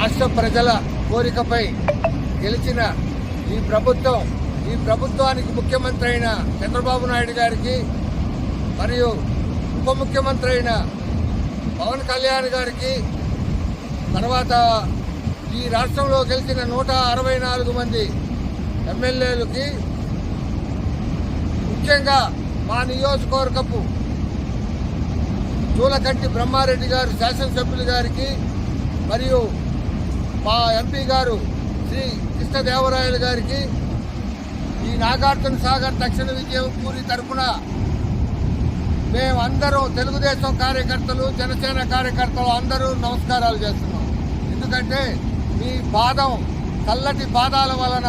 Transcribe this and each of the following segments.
రాష్ట్ర ప్రజల కోరికపై గెలిచిన ఈ ప్రభుత్వం ఈ ప్రభుత్వానికి ముఖ్యమంత్రి అయిన చంద్రబాబు నాయుడు గారికి మరియు ఉప ముఖ్యమంత్రి అయిన పవన్ కళ్యాణ్ గారికి తర్వాత ఈ రాష్ట్రంలో గెలిచిన నూట అరవై నాలుగు మంది ఎమ్మెల్యేలకి ముఖ్యంగా మా నియోజకవర్గపు జూలకంటి బ్రహ్మారెడ్డి గారు శాసనసభ్యులు గారికి మరియు మా ఎంపీ గారు శ్రీ కృష్ణదేవరాయలు గారికి ఈ నాగార్జున సాగర్ దక్షిణ విజయపూరి తరఫున మేమందరం తెలుగుదేశం కార్యకర్తలు జనసేన కార్యకర్తలు అందరూ నమస్కారాలు చేస్తున్నాం. ఎందుకంటే మీ పాదం చల్లటి పాదాల వలన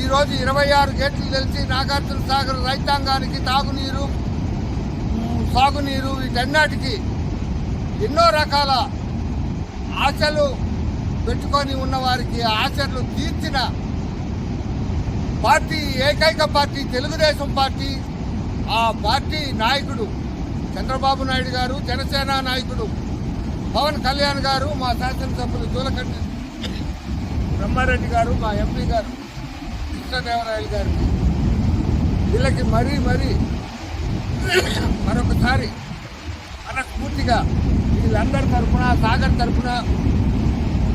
ఈరోజు ఇరవై ఆరు గేట్లు తెలిసి నాగార్జున సాగర్ రైతాంగానికి తాగునీరు సాగునీరు వీటన్నిటికీ ఎన్నో రకాల ఆశలు పెట్టుకొని ఉన్న వారికి ఆశలు తీర్చిన పార్టీ ఏకైక పార్టీ తెలుగుదేశం పార్టీ ఆ పార్టీ నాయకుడు చంద్రబాబు నాయుడు గారు జనసేన నాయకుడు పవన్ కళ్యాణ్ గారు మా శాసనసభ్యులు జూలకంటి బ్రహ్మారెడ్డి గారు మా ఎంపీ గారు కృష్ణదేవరాయలు గారు. వీళ్ళకి మరీ మరీ మరొకసారి మనస్ఫూర్తిగా వీళ్ళందరి తరఫున సాగర్ తరఫున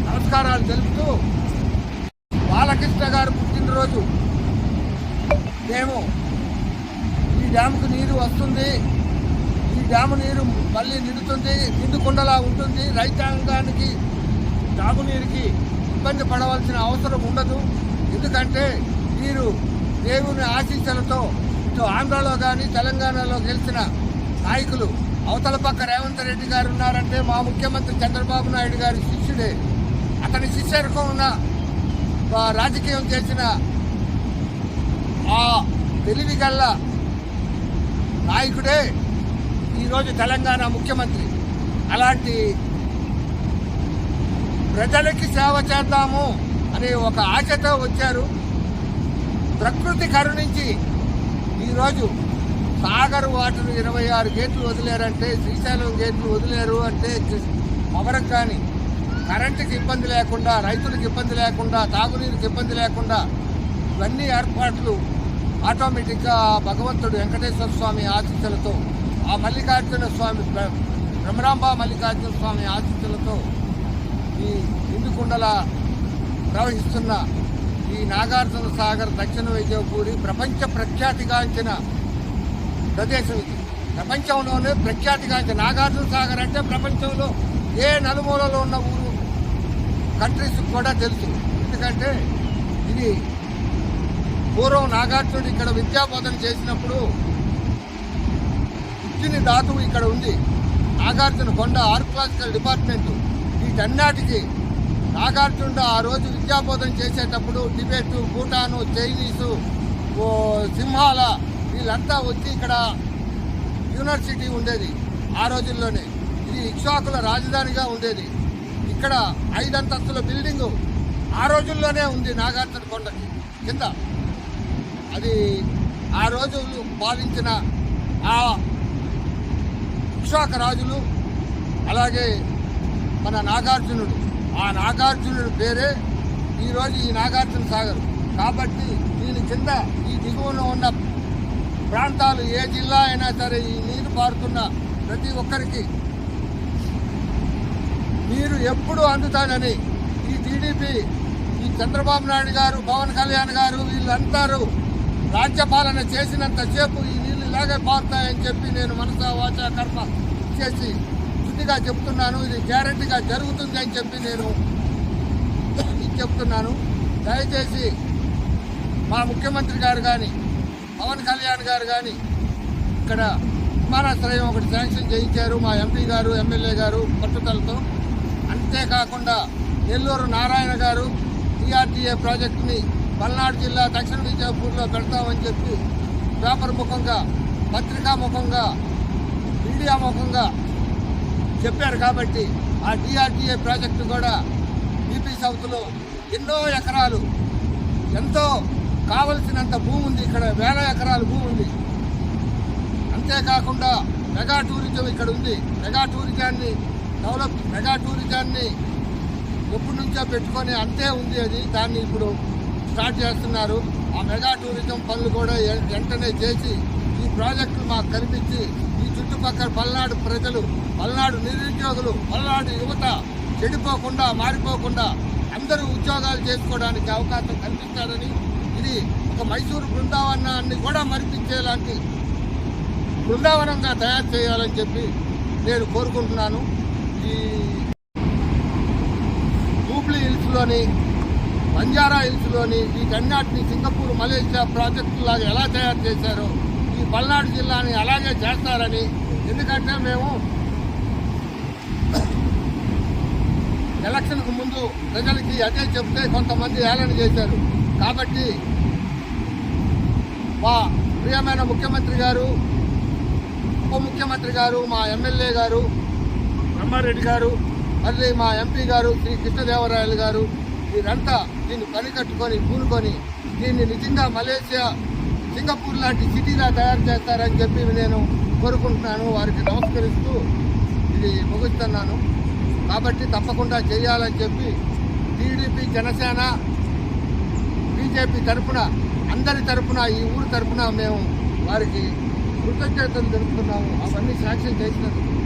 నమస్కారాలు తెలుపుతూ బాలకృష్ణ గారు పుట్టినరోజు. మేము ఈ డ్యాముకు నీరు వస్తుంది. ఈ డ్యాము నీరు మళ్ళీ నిండుతుంది. నిండుకుండలా ఉంటుంది. రైతాంగానికి తాగునీరుకి ఇబ్బంది పడవలసిన అవసరం ఉండదు. ఎందుకంటే మీరు దేవుని ఆశీస్సులతో ఇటు ఆంధ్రలో కానీ తెలంగాణలో గెలిచిన నాయకులు అవతల పక్క రేవంత్ రెడ్డి గారు ఉన్నారంటే మా ముఖ్యమంత్రి చంద్రబాబు నాయుడు గారి శిష్యుడే. అతని శిష్యరకం ఉన్న రాజకీయం చేసిన ఆ తెలివి గల్ల నాయకుడే ఈరోజు తెలంగాణ ముఖ్యమంత్రి. అలాంటి ప్రజలకి సేవ చేద్దాము అనే ఒక ఆశతో వచ్చారు. ప్రకృతి కరుణించి ఈరోజు సాగర్ వాటర్ ఇరవై ఆరు గేట్లు వదిలేరంటే శ్రీశైలం గేట్లు వదిలేరు అంటే పవరకు కానీ. కరెంటుకి ఇబ్బంది లేకుండా రైతులకు ఇబ్బంది లేకుండా తాగునీరుకి ఇబ్బంది లేకుండా ఇవన్నీ ఏర్పాట్లు ఆటోమేటిక్గా భగవంతుడు వెంకటేశ్వర స్వామి ఆశీస్సులతో ఆ మల్లికార్జున స్వామి బ్రహ్మరాంబ మల్లికార్జున స్వామి ఆశీస్సులతో ఈ నిండుకుండల ప్రవహిస్తున్న ఈ నాగార్జున సాగర్ దక్షిణ విజయపూరి ప్రపంచ ప్రఖ్యాతిగాంచిన ప్రదేశం ఇది. ప్రపంచంలోనే ప్రఖ్యాతిగాంచిన నాగార్జున సాగర్ అంటే ప్రపంచంలో ఏ నలుమూలలో ఉన్న ఊరు కంట్రీస్ కూడా తెలుసు. ఎందుకంటే ఇది పూర్వం నాగార్జునుడు ఇక్కడ విద్యాబోధన చేసినప్పుడు ఇచ్చిన ధాతువు ఇక్కడ ఉంది. నాగార్జున కొండ ఆర్కలాజికల్ డిపార్ట్మెంట్ వీటన్నిటికీ నాగార్జునుడు ఆ రోజు విద్యాబోధన చేసేటప్పుడు టిబెట్ భూటాను చైనీసు సింహాల వీళ్ళంతా వచ్చి ఇక్కడ యూనివర్సిటీ ఉండేది ఆ రోజుల్లోనే. ఇది ఇక్షాకుల రాజధానిగా ఉండేది. ఇక్కడ ఐదంతస్తుల బిల్డింగు ఆ రోజుల్లోనే ఉంది నాగార్జున కొండకి కింద. అది ఆ రోజులు భావించిన ఆ ఇక్షాక రాజులు అలాగే మన నాగార్జునుడు. ఆ నాగార్జునుడి పేరే ఈరోజు ఈ నాగార్జున సాగర్. కాబట్టి దీని కింద ఈ దిగువన ఉన్న ప్రాంతాలు ఏ జిల్లా అయినా సరే ఈ నీరు పారుతున్న ప్రతి ఒక్కరికి నీరు ఎప్పుడు అందుతానని ఈ టీడీపీ ఈ చంద్రబాబు నాయుడు గారు పవన్ కళ్యాణ్ గారు వీళ్ళందరూ రాజ్యపాలన చేసినంతసేపు ఈ నీళ్ళు ఇలాగే పారుతాయని చెప్పి నేను మనసా వాచా కర్మ చేసి శుద్ధిగా చెప్తున్నాను. ఇది గ్యారంటీగా జరుగుతుంది అని చెప్పి నేను చెప్తున్నాను. దయచేసి మా ముఖ్యమంత్రి గారు కానీ పవన్ కళ్యాణ్ గారు కానీ ఇక్కడ విమానాశ్రయం ఒకటి శాంక్షన్ చేయించారు. మా ఎంపీ గారు ఎమ్మెల్యే గారు పట్టుదలతో. అంతేకాకుండా నెల్లూరు నారాయణ గారు టీఆర్టీఏ ప్రాజెక్టుని పల్నాడు జిల్లా దక్షిణ విజయపూర్లో పెడతామని చెప్పి పేపర్ ముఖంగా పత్రికా ముఖంగా మీడియా ముఖంగా చెప్పారు కాబట్టి ఆ టీఆర్టీఏ ప్రాజెక్టు కూడా బీపీ సౌత్లో ఎన్నో ఎకరాలు ఎంతో కావలసినంత భూమి ఉంది. ఇక్కడ వేల ఎకరాల భూమి ఉంది. అంతేకాకుండా మెగా టూరిజం ఇక్కడ ఉంది. మెగా టూరిజాన్ని డెవలప్ మెగా టూరిజాన్ని ఎప్పటి నుంచో పెట్టుకొని అంతే ఉంది అది. దాన్ని ఇప్పుడు స్టార్ట్ చేస్తున్నారు. ఆ మెగా టూరిజం పనులు కూడా వెంటనే చేసి ఈ ప్రాజెక్టులు మాకు కనిపించి ఈ చుట్టుపక్కల పల్నాడు ప్రజలు పల్నాడు నిరుద్యోగులు పల్నాడు యువత చెడిపోకుండా మారిపోకుండా అందరూ ఉద్యోగాలు చేసుకోవడానికి అవకాశం కల్పించాలని ఇది ఒక మైసూరు బృందావనాన్ని కూడా మరిపించేలాంటి బృందావనంగా తయారు చేయాలని చెప్పి నేను కోరుకుంటున్నాను. ఈ జూబ్లీ హిల్స్లోని బంజారా హిల్స్లోని వీటన్నిటిని సింగపూర్ మలేషియా ప్రాజెక్టు లాగా ఎలా తయారు చేశారో ఈ పల్నాడు జిల్లాని అలాగే చేస్తారని ఎందుకంటే మేము ఎలక్షన్కు ముందు ప్రజలకి అదే చెప్తే కొంతమంది ఏలన చేశారు. కాబట్టి మా ప్రియమైన ముఖ్యమంత్రి గారు ఉప ముఖ్యమంత్రి గారు మా ఎమ్మెల్యే గారు బ్రహ్మారెడ్డి గారు మళ్ళీ మా ఎంపీ గారు శ్రీ కృష్ణదేవరాయలు గారు వీరంతా దీన్ని పనికట్టుకొని పూనుకొని దీన్ని నిజంగా మలేషియా సింగపూర్ లాంటి సిటీలా తయారు చేస్తారని చెప్పి నేను కోరుకుంటున్నాను. వారికి నమస్కరిస్తూ ఇది ముగిస్తున్నాను. కాబట్టి తప్పకుండా చేయాలని చెప్పి టీడీపీ జనసేన బీజేపీ తరఫున అందరి తరఫున ఈ ఊరు తరఫున మేము వారికి కృతజ్ఞతలు తెలుపుతున్నాము. అవన్నీ సాక్ష్యం చేసినందుకు.